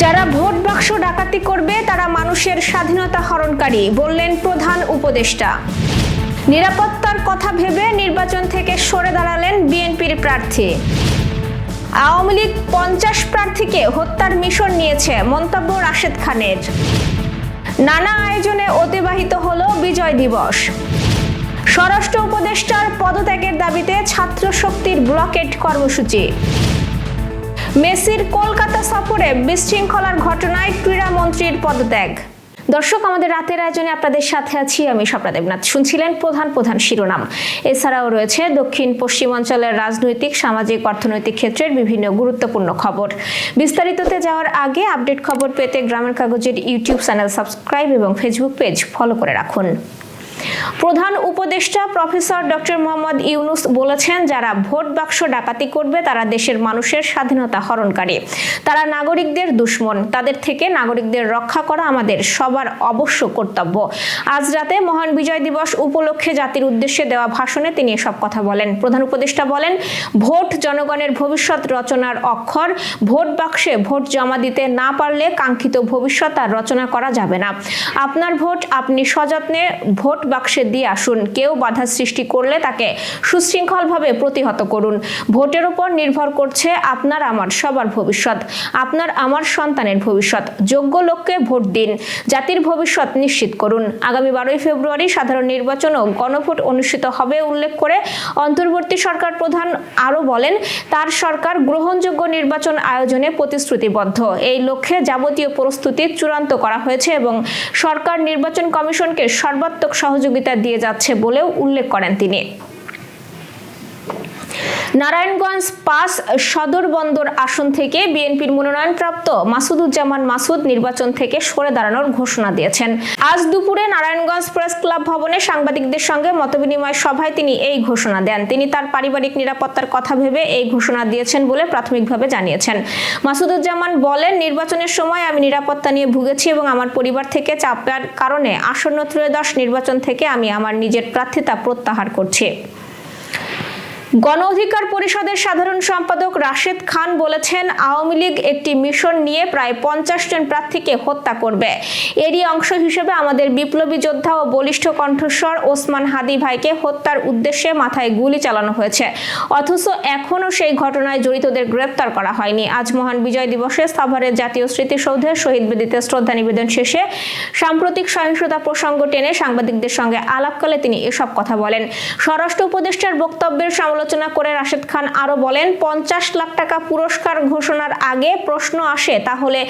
যারা ভোট বাক্স ডাকাতি করবে, তারা মানুষের স্বাধীনতা হরণকারী, বললেন প্রধান উপদেষ্টা। নিরাপত্তার কথা ভেবে নির্বাচন থেকে সরে দাঁড়ালেন বিএনপির প্রার্থী। আওয়ামী লীগ পঞ্চাশ প্রার্থীকে হত্যার মিশন নিয়েছে মন্তব্য রাশেদ খানের। নানা আয়োজনে অতিবাহিত হল বিজয় দিবস। স্বরাষ্ট্র উপদেষ্টার পদত্যাগের দাবিতে ছাত্র শক্তির ব্লকেট কর্মসূচি। মেসির কলকাতা সফরে বিশৃঙ্খলার ঘটনায় ক্রীড়ামন্ত্রীর পদত্যাগ। দর্শক, আমাদের রাতের আয়োজনে আপনাদের সাথে আছি আমি স্বপ্না দেবনাথ। শুনছিলেন প্রধান প্রধান শিরোনাম। এছাড়াও রয়েছে দক্ষিণ পশ্চিমাঞ্চলের রাজনৈতিক, সামাজিক, অর্থনৈতিক ক্ষেত্রের বিভিন্ন গুরুত্বপূর্ণ খবর। বিস্তারিততে যাওয়ার আগে আপডেট খবর পেতে গ্রামের কাগজের ইউটিউব চ্যানেল সাবস্ক্রাইব এবং ফেসবুক পেজ ফলো করে রাখুন। প্রধান উপদেষ্টা প্রফেসর ডক্টর মোহাম্মদ ইউনুস বলেছেন, যারা ভোট বাক্স ডাকাতি করবে, তারা দেশের মানুষের স্বাধীনতা হরণকারী। তারা নাগরিকদের দুশ্মন। তাদের থেকে নাগরিকদের রক্ষা করা আমাদের সবার অবশ্য কর্তব্য। আজ রাতে মহান বিজয় দিবস উপলক্ষে জাতির উদ্দেশ্যে দেওয়া ভাষণে তিনি এসব কথা বলেন। প্রধান উপদেষ্টা বলেন, ভোট জনগণের ভবিষ্যৎ রচনার অক্ষর। ভোট বাক্সে ভোট জমা দিতে না পারলে কাঙ্ক্ষিত ভবিষ্যৎ আর রচনা করা যাবে না। আপনার ভোট আপনি সযত্নে ভোট বাক্সে দিয়ে আসুন। কেউ বাধা সৃষ্টি করলে তাকে সুশৃঙ্খলভাবে প্রতিহত করুন। ভোটের উপর নির্ভর করছে আপনার আমার সবার ভবিষ্যৎ, আপনার আমার সন্তানের ভবিষ্যৎ। যোগ্য লোককে ভোট দিন, জাতির ভবিষ্যৎ নিশ্চিত করুন। আগামী বারোই ফেব্রুয়ারি সাধারণ নির্বাচন ও গণভোট অনুষ্ঠিত হবে উল্লেখ করে অন্তর্বর্তী সরকার প্রধান আরও বলেন, তার সরকার গ্রহণযোগ্য নির্বাচন আয়োজনে প্রতিশ্রুতিবদ্ধ। এই লক্ষ্যে যাবতীয় প্রস্তুতি চূড়ান্ত করা হয়েছে এবং সরকার নির্বাচন কমিশনকে সর্বাত্মক সহযোগিতা দিয়ে যাচ্ছে বলেও উল্লেখ করেন তিনি। নারায়ণগঞ্জ পাঁচ সদর বন্দর আসন থেকে বিএনপির মনোনয়নপ্রাপ্ত মাসুদুজ্জামান মাসুদ নির্বাচন থেকে সরে দাঁড়ানোর ঘোষণা দিয়েছেন। আজ দুপুরে নারায়ণগঞ্জ প্রেস ক্লাব ভবনে সাংবাদিকদের সঙ্গে মতবিনিময় সভায় তিনি এই ঘোষণা দেন। তিনি তার পারিবারিক নিরাপত্তার কথা ভেবে এই ঘোষণা দিয়েছেন বলে প্রাথমিকভাবে জানিয়েছেন। মাসুদুজ্জামান বলেন, নির্বাচনের সময় আমি নিরাপত্তা নিয়ে ভুগেছি এবং আমার পরিবার থেকে চাপের কারণে আসন্ন ত্রয়োদশ নির্বাচন থেকে আমি আমার নিজের প্রার্থিতা প্রত্যাহার করছি। গণ অধিকার পরিষদের সাধারণ সম্পাদক রাশেদ খান বলেছেন, আওয়ামী লীগ একটি মিশন নিয়ে প্রায় পঞ্চাশ জন প্রার্থীকে হত্যা করবে। এরই অংশ হিসেবে আমাদের বিপ্লবী যোদ্ধা ও বলিষ্ঠ কণ্ঠস্বর ওসমান হাদি ভাইকে হত্যার উদ্দেশ্যে মাথায় গুলি চালানো হয়েছে। অথচ এখনও সেই ঘটনায় জড়িতদের গ্রেপ্তার করা হয়নি। আজ মহান বিজয় দিবসে সাভারের জাতীয় স্মৃতিসৌধে শহীদ বেদিতে শ্রদ্ধা নিবেদন শেষে সাম্প্রতিক সহিংসতা প্রসঙ্গ টেনে সাংবাদিকদের সঙ্গে আলাপকালে তিনি এসব কথা বলেন। স্বরাষ্ট্র উপদেষ্টার বক্তব্যের সমালোচনা করে রাশেদ খান আরও বলেন, পঞ্চাশ লাখ টাকা পুরস্কার ঘোষণার আগে প্রশ্ন আসে, তাহলে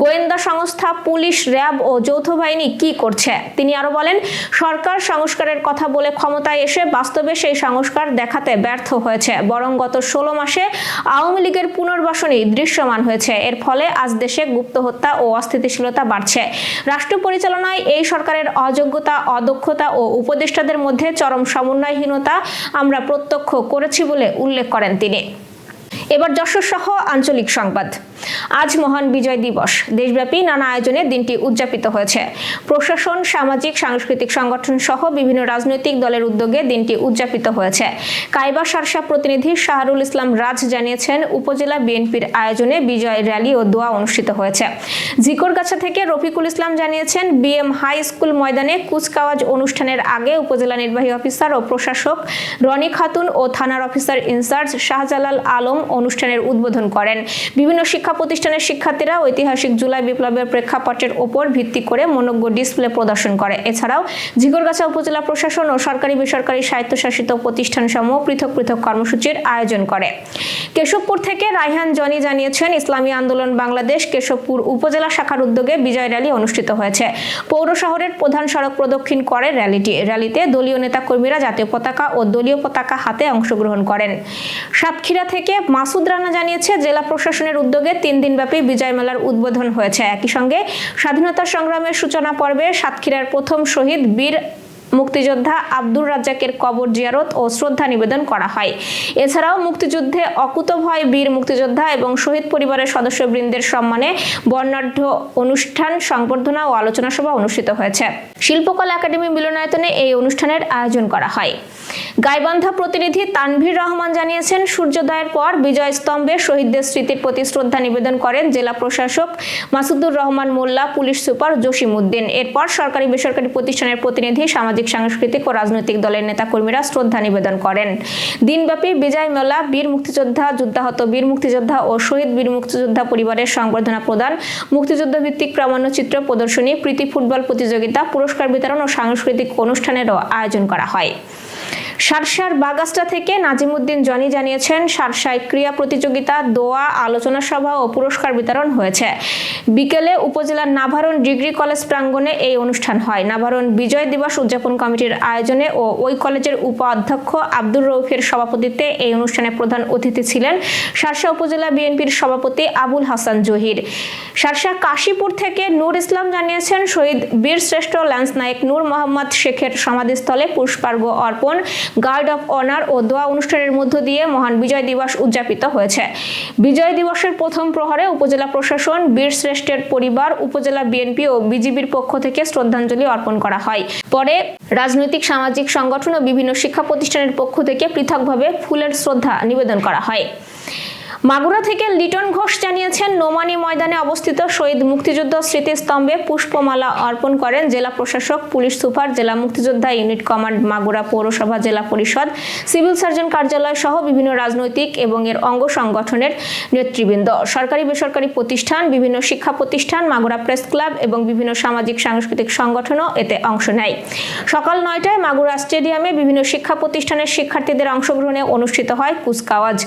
গোয়েন্দা সংস্থা, পুলিশ, র্যাব ও যৌথ বাহিনী কি করছে? তিনি আরও বলেন, সরকার সংস্কারের কথা বলে ক্ষমতায় এসে বাস্তবে সেই সংস্কার দেখাতে ব্যর্থ হয়েছে। বরং গত ষোলো মাসে আওয়ামী লীগের পুনর্বাসনই দৃশ্যমান হয়েছে। এর ফলে আজ দেশে গুপ্ত হত্যা ও অস্থিতিশীলতা বাড়ছে। রাষ্ট্র পরিচালনায় এই সরকারের অযোগ্যতা, অদক্ষতা ও উপদেষ্টাদের মধ্যে চরম সমন্বয়হীনতা আমরা প্রত্যক্ষ করেছি বলে উল্লেখ করেন তিনি। এবার যশোর সহ আঞ্চলিক সংবাদ। আজ মহান বিজয় দিবস। দেশব্যাপী নানা আয়োজনে দিনটি উদযাপিত হয়েছে। প্রশাসন, সামাজিক, সাংস্কৃতিক সংগঠন সহ বিভিন্ন রাজনৈতিক দলের উদ্যোগে দিনটি উদযাপিত হয়েছে। কাইবা সারসা প্রতিনিধি শাহরুল ইসলাম রাজ জানিয়েছেন, উপজেলা বিএনপির আয়োজনে বিজয় র্যালি ও দোয়া অনুষ্ঠিত হয়েছে। ঝিকরগাছা থেকে রফিকুল ইসলাম জানিয়েছেন, বিএম হাই স্কুল ময়দানে কুচকাওয়াজ অনুষ্ঠানের আগে উপজেলা নির্বাহী অফিসার ও প্রশাসক রনি খাতুন ও থানার অফিসার ইনচার্জ শাহজালাল আলম অনুষ্ঠানের উদ্বোধন করেন। বিভিন্ন শিক্ষা প্রতিষ্ঠানের শিক্ষার্থীরা ঐতিহাসিক জুলাই বিপ্লবের প্রেক্ষাপটের ওপর ভিত্তি করে মনোজ্ঞ ডিসপ্লে প্রদর্শন করে। এছাড়াও ঝিগরগাছা উপজেলা প্রশাসন ও সরকারি বেসরকারি স্বায়ত্তশাসিত প্রতিষ্ঠান সমূহ পৃথক পৃথক কর্মসূচির আয়োজন করে। কেশবপুর থেকে রায়হান জনি জানিয়েছেন, ইসলামী আন্দোলন বাংলাদেশ কেশবপুর উপজেলা শাখার উদ্যোগে বিজয় র্যালি অনুষ্ঠিত হয়েছে। পৌর শহরের প্রধান সড়ক প্রদক্ষিণ করে র্যালিটি। র্যালিতে দলীয় নেতাকর্মীরা জাতীয় পতাকা ও দলীয় পতাকা হাতে অংশগ্রহণ করেন। সাতক্ষীরা থেকে মাসুদ রানা জানিয়েছে, জেলা প্রশাসনের উদ্যোগে তিন দিনব্যাপী বিজয় মেলার উদ্বোধন হয়েছে। একই সঙ্গে স্বাধীনতা সংগ্রামের সূচনা পর্বে সাতক্ষীরার প্রথম শহীদ বীর মুক্তিযোদ্ধা আব্দুর রাজ্জাকের কবর জিয়ারত ও শ্রদ্ধা নিবেদন করা হয়। এছাড়াও মুক্তিযুদ্ধে অকুতভয় বীর মুক্তিযোদ্ধা এবং শহীদ পরিবারের সদস্যবৃন্দের সম্মানে বর্ণাঢ্য অনুষ্ঠান, সংবর্ধনা ও আলোচনা সভা অনুষ্ঠিত হয়েছে। শিল্পকলা একাডেমি মিলনায়তনে এই অনুষ্ঠানের আয়োজন করা হয়। গাইবান্ধা প্রতিনিধি তানভীর রহমান জানিয়েছেন, সূর্যোদয়ের পর বিজয় স্তম্ভে শহীদদের স্মৃতির প্রতি শ্রদ্ধা নিবেদন করেন জেলা প্রশাসক মাসুদুর রহমান মোল্লা, পুলিশ সুপার জসিম উদ্দিন এরপর সরকারি বেসরকারি প্রতিষ্ঠানের প্রতিনিধি, সামাজিক সাংস্কৃতিক ও রাজনৈতিক দলের নেতাকর্মীরা শ্রদ্ধা নিবেদন করেন। দিনব্যাপী বিজয় মেলা, বীর মুক্তিযোদ্ধা, যুদ্ধাহত বীর মুক্তিযোদ্ধা ও শহীদ বীর মুক্তিযোদ্ধা পরিবারের সংবর্ধনা প্রদান। মুক্তিযুদ্ধ ভিত্তিক প্রামাণ্যচিত্র প্রদর্শনী, প্রীতি ফুটবল প্রতিযোগিতা, পুরস্কার বিতরণ ও সাংস্কৃতিক অনুষ্ঠানেরও আয়োজন করা হয়। সারসার বাগাস্টা থেকে নাজিমুদ্দিন জনি জানিয়েছেন, সারসায় ক্রিয়া প্রতিযোগিতা, দোয়া, আলোচনা সভা ও পুরস্কার বিতরণ হয়েছে। বিকেলে উপজেলার নাভারণ ডিগ্রি কলেজ প্রাঙ্গণে এই অনুষ্ঠান হয়। নাভারণ বিজয় দিবস উদযাপন কমিটির আয়োজনে ও ওই কলেজের উপাধ্যক্ষ আব্দুর রৌফের সভাপতিত্বে এই অনুষ্ঠানে প্রধান অতিথি ছিলেন সারসা উপজেলা বিএনপির সভাপতি আবুল হাসান জহির। সারসা কাশীপুর থেকে নূর ইসলাম জানিয়েছেন, শহীদ বীর শ্রেষ্ঠ ল্যান্স নায়ক নূর মোহাম্মদ শেখের সমাধিস্থলে পুষ্পার্ঘ অর্পণ গার্ড অফ অনার ও দোয়া অনুষ্ঠানের মধ্য দিয়ে মহান বিজয় দিবস উদযাপিত হয়েছে। বিজয় দিবসের প্রথম প্রহরে উপজেলা প্রশাসন, বীর শ্রেষ্ঠের পরিবার, উপজেলা বিএনপি ও বিজিবির পক্ষ থেকে শ্রদ্ধাঞ্জলি অর্পণ করা হয়। পরে রাজনৈতিক, সামাজিক সংগঠন ও বিভিন্ন শিক্ষা প্রতিষ্ঠানের পক্ষ থেকে পৃথকভাবে ফুলের শ্রদ্ধা নিবেদন করা হয়। মাগুরা থেকে লিটন ঘোষ জানিয়েছেন, নোমানী ময়দানে অবস্থিত শহীদ মুক্তিযুদ্ধ স্মৃতিস্তম্ভে পুষ্পমালা অর্পণ করেন জেলা প্রশাসক, পুলিশ সুপার, জেলা মুক্তিযোদ্ধা ইউনিট কমান্ড মাগুরা পৌরসভা, জেলা পরিষদ, সিভিল সার্জন কার্যালয় সহ বিভিন্ন রাজনৈতিক এবং এর অঙ্গ সংগঠনের নেতৃবৃন্দ। সরকারি, বেসরকারি প্রতিষ্ঠান, বিভিন্ন শিক্ষা প্রতিষ্ঠান, মাগুরা প্রেস ক্লাব এবং বিভিন্ন সামাজিক, সাংস্কৃতিক সংগঠনও এতে অংশ নেয়। সকাল নয়টায় মাগুরা স্টেডিয়ামে বিভিন্ন শিক্ষা প্রতিষ্ঠানের শিক্ষার্থীদের অংশগ্রহণে অনুষ্ঠিত হয় কুচকাওয়াজ।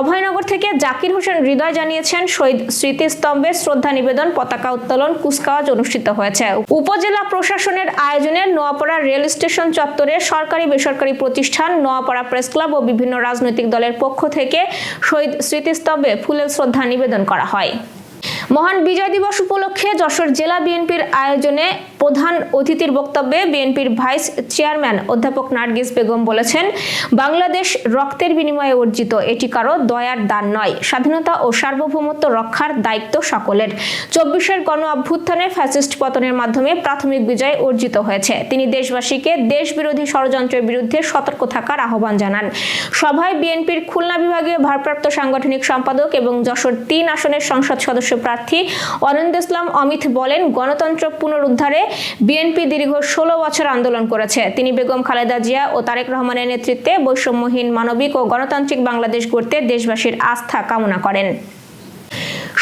অভয়নগর থেকে জাকির হোসেন হৃদয় জানিয়েছেন, শহীদ স্মৃতিস্তম্ভে শ্রদ্ধা নিবেদন, পতাকা উত্তোলন, কুচকাওয়াজ অনুষ্ঠিত হয়েছে। উপজেলা প্রশাসনের আয়োজনে নোয়াপাড়া রেল স্টেশন চত্বরে সরকারি বেসরকারি প্রতিষ্ঠান, নোয়াপাড়া প্রেস ক্লাব ও বিভিন্ন রাজনৈতিক দলের পক্ষ থেকে শহীদ স্মৃতিস্তম্ভে ফুলের শ্রদ্ধা নিবেদন করা হয়। মহান বিজয় দিবস উপলক্ষে যশোর জেলা বিএনপির আয়োজনে প্রধান অতিথির বক্তব্যে বিএনপির ভাইস চেয়ারম্যান অধ্যাপক নার্গিস বেগম বলেছেন, বাংলাদেশ রক্তের বিনিময়ে অর্জিত এটি কারও দয়ার দান নয়। স্বাধীনতা ও সার্বভৌমত্ব রক্ষার দায়িত্ব সকলের। চব্বিশের গণ অভ্যুত্থানে ফ্যাসিস্ট পতনের মাধ্যমে প্রাথমিক বিজয় অর্জিত হয়েছে। তিনি দেশবাসীকে দেশ বিরোধী ষড়যন্ত্রের বিরুদ্ধে সতর্ক থাকার আহ্বান জানান। সভায় বিএনপির খুলনা বিভাগীয় ভারপ্রাপ্ত সাংগঠনিক সম্পাদক এবং যশোর তিন আসনের সংসদ সদস্য প্রার্থী অনন্ত ইসলাম অমিত বলেন, গণতন্ত্র পুনরুদ্ধারে বিএনপি দীর্ঘ ষোলো বছর আন্দোলন করেছে। তিনি বেগম খালেদা জিয়া ও তারেক রহমানের নেতৃত্বে বৈষম্যহীন মানবিক ও গণতান্ত্রিক বাংলাদেশ গড়তে দেশবাসীর আস্থা কামনা করেন।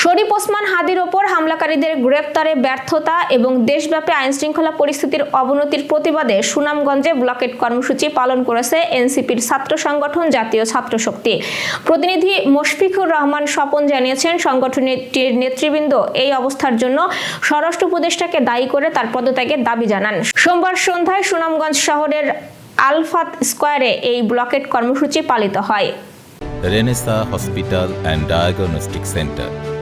শরীফ ওসমান হাদির ওপর হামলাকারীদের গ্রেপ্তারে ব্যর্থতা এবং দেশব্যাপী আইনশৃঙ্খলা পরিস্থিতির অবনতির প্রতিবাদে সুনামগঞ্জে ব্লকেট কর্মসূচি পালন করেছে এনসিপির ছাত্র সংগঠন জাতীয় ছাত্র শক্তি। প্রতিনিধি মুশফিকুর রহমান স্বপন জানিয়েছেন সংগঠনটির নেতৃবৃন্দ এই অবস্থার জন্য স্বরাষ্ট্র উপদেষ্টাকে দায়ী করে তার পদত্যাগের দাবি জানান। সোমবার সন্ধ্যায় সুনামগঞ্জ শহরের আলফাত স্কোয়ারে এই ব্লকেট কর্মসূচি পালিত হয়। Renaissance hospital and diagnostic centre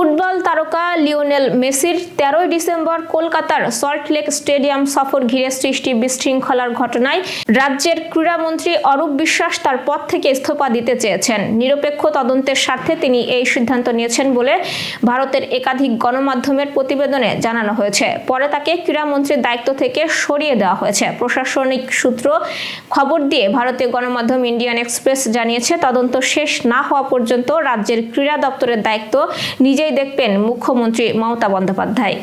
football তারকা লিওনেল মেসির তেরোই ডিসেম্বর কলকাতার সল্টলেক স্টেডিয়াম সফর ঘিরে সৃষ্টি বিশৃঙ্খলার ঘটনায় রাজ্যের ক্রীড়ামন্ত্রী অরূপ বিশ্বাস তার পদ থেকে ইস্তফা দিতে চেয়েছেন। নিরপেক্ষ তদন্তের স্বার্থে তিনি এই সিদ্ধান্ত নিয়েছেন বলে ভারতের একাধিক গণমাধ্যমের প্রতিবেদনে জানানো হয়েছে। পরে তাকে ক্রীড়ামন্ত্রীর দায়িত্ব থেকে সরিয়ে দেওয়া হয়েছে। প্রশাসনিক সূত্র খবর দিয়ে ভারতীয় গণমাধ্যম ইন্ডিয়ান এক্সপ্রেস জানিয়েছে, তদন্ত শেষ না হওয়া পর্যন্ত রাজ্যের ক্রীড়া দপ্তরের দায়িত্ব নিজেই দেখবেন মুখ্যমন্ত্রী মমতা বন্দ্যোপাধ্যায়।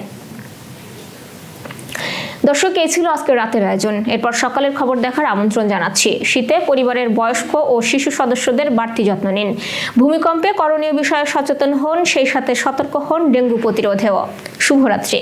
দর্শক, এই ছিল আজকের রাতের আয়োজন। এরপর সকালের খবর দেখার আমন্ত্রণ জানাচ্ছি। শীতে পরিবারের বয়স্ক ও শিশু সদস্যদের বাড়তি যত্ন নিন। ভূমিকম্পে করণীয় বিষয়ে সচেতন হন, সেই সাথে সতর্ক হন ডেঙ্গু প্রতিরোধেও। শুভরাত্রি।